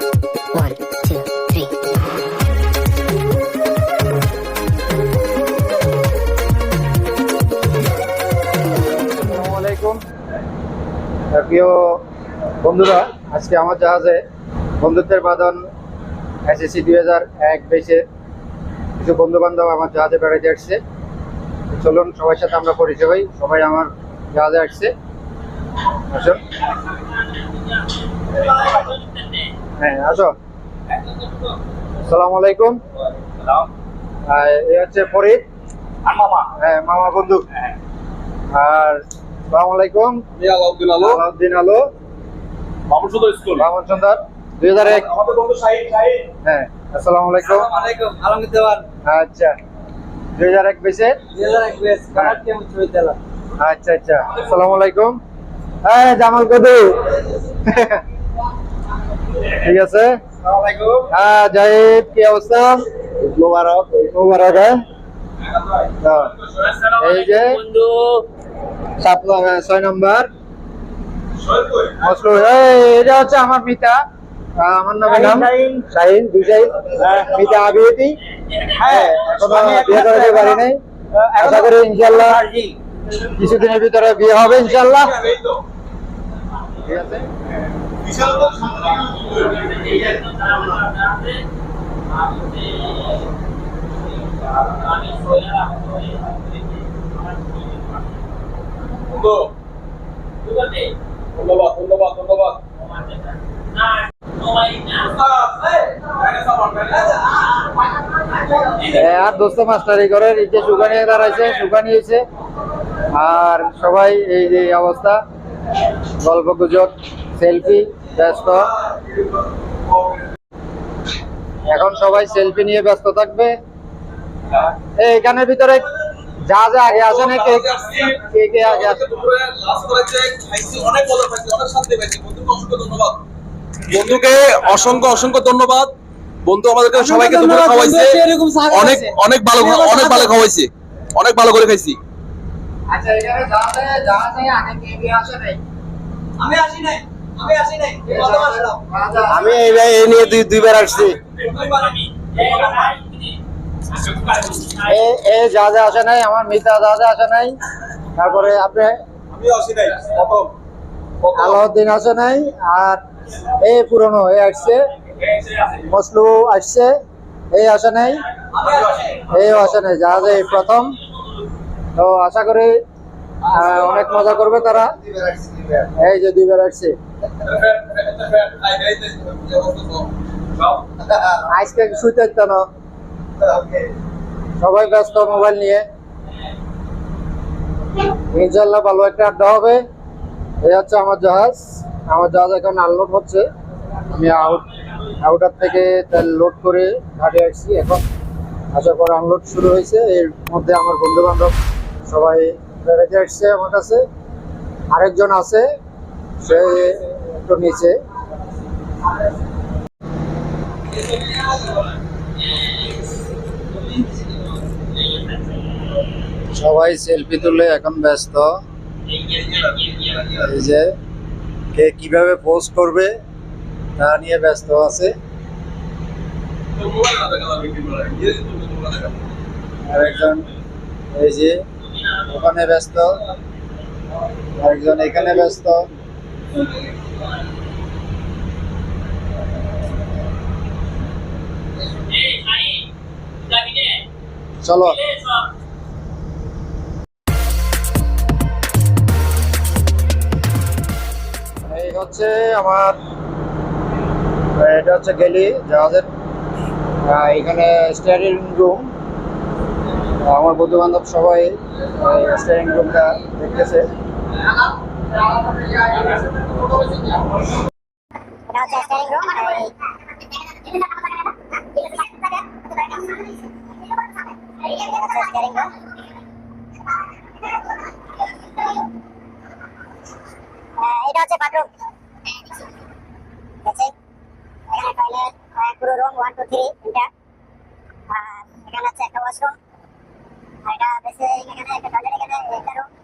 One, প্রিয় বন্ধুরা আজকে আমার জাহাজে বন্ধুত্বের বাদন এসএসসি দুই হাজার এক বেশে কিছু বন্ধু বান্ধব আমার জাহাজে বেড়াইতে আসছে। চলুন সবার সাথে আমরা পরিচয় হই। সবাই আমার জাহাজে আসছে। আসো হ্যাঁ আসো। আলাইকুম। এ হচ্ছে ফরিদ। হ্যাঁ মামা বন্ধু। আর আসসালামু আলাইকুম। আলাউদ্দিন আলো আলাউদ্দিন আলো মামুন সুন্দর স্কুল। মামুন চন্দার দুই হাজার এক। আমাদের বন্ধু শাহিদ শাহিদ হ্যাঁ আসসালামু আলাইকুম। আলাইকুম আলমগীর দেওয়ান আচ্ছা দুই হাজার এক দুই এক বিদ্যালয়। আচ্ছা আচ্ছা আসসালামু আলাইকুম। হ্যাঁ জামাল কদু ঠিক আছে? হ্যাঁ জাহিদ কি অবস্থা? মোবারক। মোবারক হ্যাঁ? এই যে? সাত ছয় নম্বর। এটা হচ্ছে আমার মিতা। আমার নাম নাম? শাহিন। দুই মিতা আবিয়তি। হ্যাঁ এখনও বিয়ে করতে পারি নাই। আশা করি ইনশাল্লাহ কিছুদিনের ভিতরে বিয়ে হবে ইনশাল্লাহ ঠিক আছে? ধন্যবাদ আর দোস্ত মাস্টারি করে, এই যে সুগানি দাঁড়াইছে, সুগানি হয়েছে। আর সবাই এই যে অবস্থা, গল্প গুজব। সেলফি ব্যস্ত। এখন সবাই সেলফি নিয়ে ব্যস্ত থাকবে। এই এখানের ভিতরে যা যা আগে আছে না কে কে কে আগে আছে? বন্ধুকে অসংখ্য অসংখ্য ধন্যবাদ। বন্ধু আমাদেরকে সবাইকে ধন্যবাদ, খাওয়াইছে। অনেক অনেক ভালো অনেক ভালো খাওয়াইছে। অনেক ভালো করে খাইছি। আচ্ছা এখানে যা যা আছে আগে কে কে আসে নাই? আমি আসি নাই। আমি এই নিয়ে দুই দুইবার আসছি। এ যা আসে নাই আমার মিতা যা আসে নাই তারপরে আপনি? আলাউদ্দিন আসে নাই আর এই পুরনো এ আসছে। মসলু আসছে এই আসে নাই এই আসে নাই যা এই প্রথম। তো আশা করি অনেক মজা করবে তারা। এই যে দুইবার আসছে। আজকে শুইতে না। সবাই ব্যস্ত মোবাইল নিয়ে। ইনশাল্লাহ ভালো একটা আড্ডা হবে। এই হচ্ছে আমার জাহাজ। আমার জাহাজ এখন আনলোড হচ্ছে। আমি আউট আউটার থেকে লোড করে ঘাটে আসছি এখন। আসার পর আনলোড শুরু হয়েছে। এর মধ্যে আমার বন্ধু বান্ধব সবাই বেড়াতে আসছে আমার কাছে। আরেকজন আছে, সে একটু নিচে সবাই সেলফি তুলে এখন ব্যস্ত। এই যে কে কীভাবে পোস্ট করবে তা নিয়ে ব্যস্ত আছে। আরেকজন, এই যে ওখানে ব্যস্ত। আরেকজন এখানে ব্যস্ত। চলো। এই হচ্ছে আমার, এটা হচ্ছে গেলি জাহাজের এখানে স্টিয়ারিং রুম আমার বন্ধু বান্ধব সবাই স্টিয়ারিং রুমটা দেখতেছে। এটা হচ্ছে স্টারিং রুম আর এই এটা হচ্ছে স্টারিং রুম এটা হচ্ছে বাথরুম দেখছে এখানে একটা ওয়াশরুম আর এটা বেশি এখানে একটা টয়লেট এখানে একটা রুম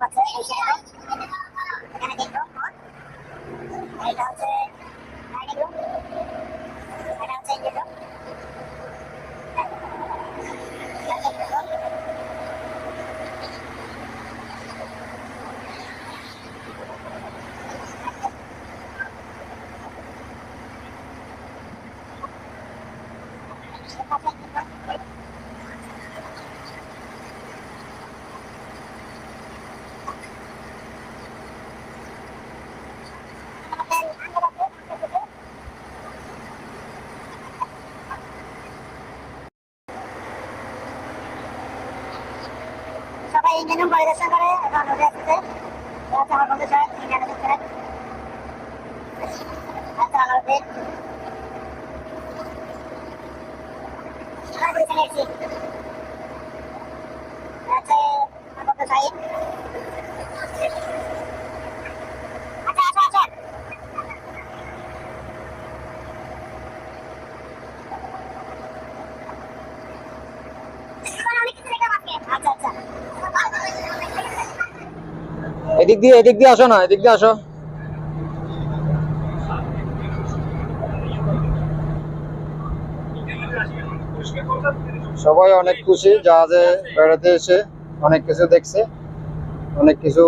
লোক আছে এই সেখানে এখানে তিন রুম এটা হচ্ছে ডাইনিং রুম ইঞ্জিনিয়ারিং পরিদর্শন করে এখন উঠে আসছে আমার বন্ধু সাহেব ইঞ্জিনিয়ারিং করছেন আচ্ছা আমার বেড আমার বন্ধু সাহেব আচ্ছা আচ্ছা অনেক কিছু দেখলাম আজকে আচ্ছা আচ্ছা এদিক দিয়ে এদিক দিয়ে আসো না এদিক দিয়ে আসো। সবাই অনেক খুশি জাহাজে বেড়াতে এসে অনেক কিছু দেখছে। অনেক কিছু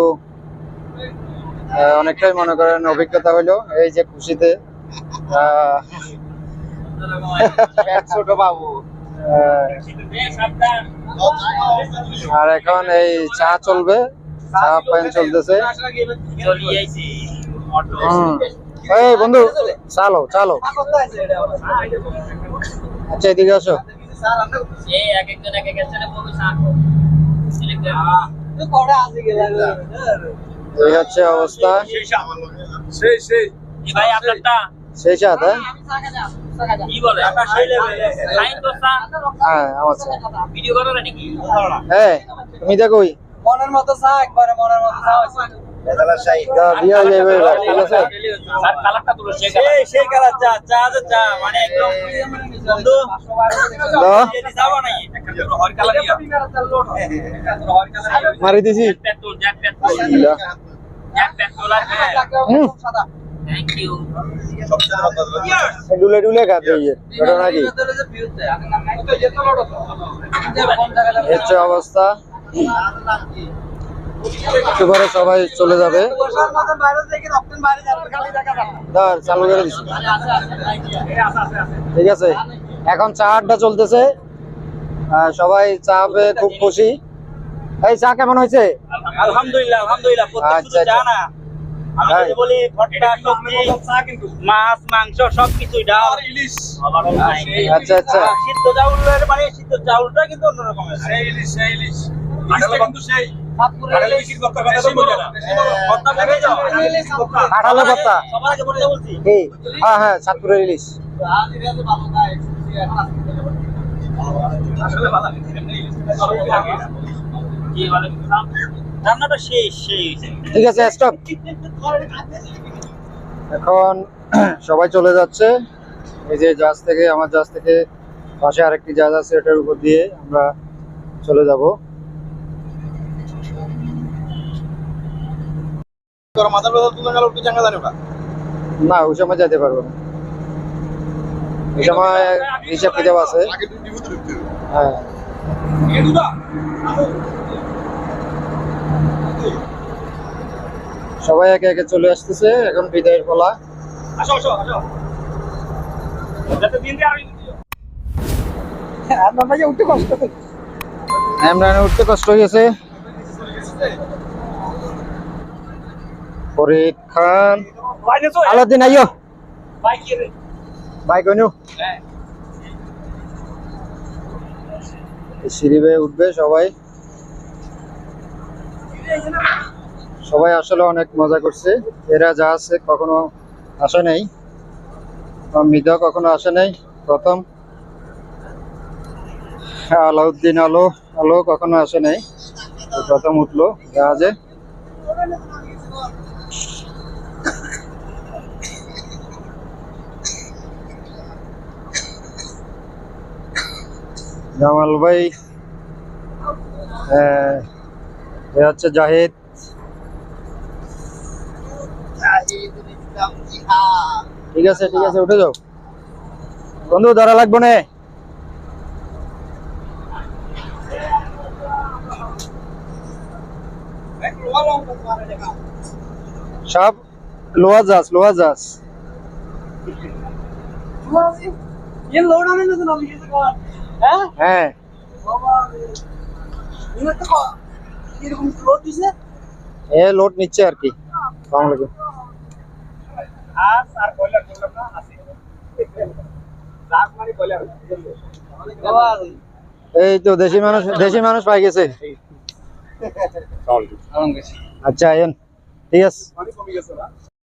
অনেকটাই মনে করেন অভিজ্ঞতা হলো এই যে খুশিতে ছোট বাবু। আর এখন এই চা চলবে। চা পান চলতেছে। এই বন্ধু চালো চালো। আচ্ছা এদিকে আসো। এই হচ্ছে অবস্থা। সেই সাথ হ্যাঁ? হ্যাঁ আমার হ্যাঁ তুমি দেখোই মনের মতো চা একবারে মনের মতো চা হয়েছে। হয়ে মানে মারি দিছি। ডুলে ডুলে খাতে ইয়ে ওটা হচ্ছে অবস্থা? পরে সবাই চলে যাবে। চালু করে দিচ্ছি ঠিক আছে? এখন চা আড্ডা চলতেছে সবাই চা পেয়ে খুব খুশি। এই চা কেমন হয়েছে? আলহামদুলিল্লাহ আলহামদুলিল্লাহ। আচ্ছা, আচ্ছা। আমি হ্যাঁ। বলি ভর্তা সবজি মাছ মাংস সবকিছুই ডাল। ইলিশ। আচ্ছা আচ্ছা। সিদ্ধ চাউলের মানে সিদ্ধ চাউলটা কিন্তু অন্যরকমের। সেই ইলিশ সেই ইলিশ। কাঁঠালের হ্যাঁ হ্যাঁ সাতপুরের ইলিশ। ঠিক আছে স্টপ এখন সবাই চলে যাচ্ছে। এই যে জাহাজ থেকে আমার জাহাজ থেকে পাশে আরেকটি জাহাজ আছে এটার উপর দিয়ে আমরা চলে যাব। তোর মাথার ব্যথা তুলে গেল একটু জাঙ্গা জানি ওটা না ওই সময় যেতে পারব না। ওই সময় হিসাব কিতাব আছে। হ্যাঁ। সবাই একে একে চলে আসতেছে এখন বিদায়ের পালা। আসো আসো আসো। যাতে দিন দিয়ে আমি ইমরানে উঠতে কষ্ট হয়ে গেছে। ফরিদ খান আলাউদ্দিন আইয়ো বাইক অনু সিঁড়ি উঠবে সবাই। সবাই আসলে অনেক মজা করছে। এরা যা আছে কখনো আসে নাই। মৃদা কখনো আসে নাই, প্রথম। আলাউদ্দিন আলো আলো কখনো আসে নাই। প্রথম উঠল জাহাজে জামাল ভাই আহ, এ হচ্ছে জাহিদ ঠিক আছে ঠিক আছে উঠে যাও বন্ধু ধরা লাগবো না সব লোহা যাস লোহা যাস ये लोड आने में तो ना मुझे হ্যাঁ হ্যাঁ বাবা ইনি তো ক- কীরকম লোড দিছে এ লোড নিচ্ছে আর কি সালাম আলাইকুম আজ আর কয়লার করলাম না আসি রাত মানে কয়লার বাবা এই তো দেশি মানুষ দেশি মানুষ পাই গেছে আচ্ছা এন ঠিক আছে পানি কমে গেছে না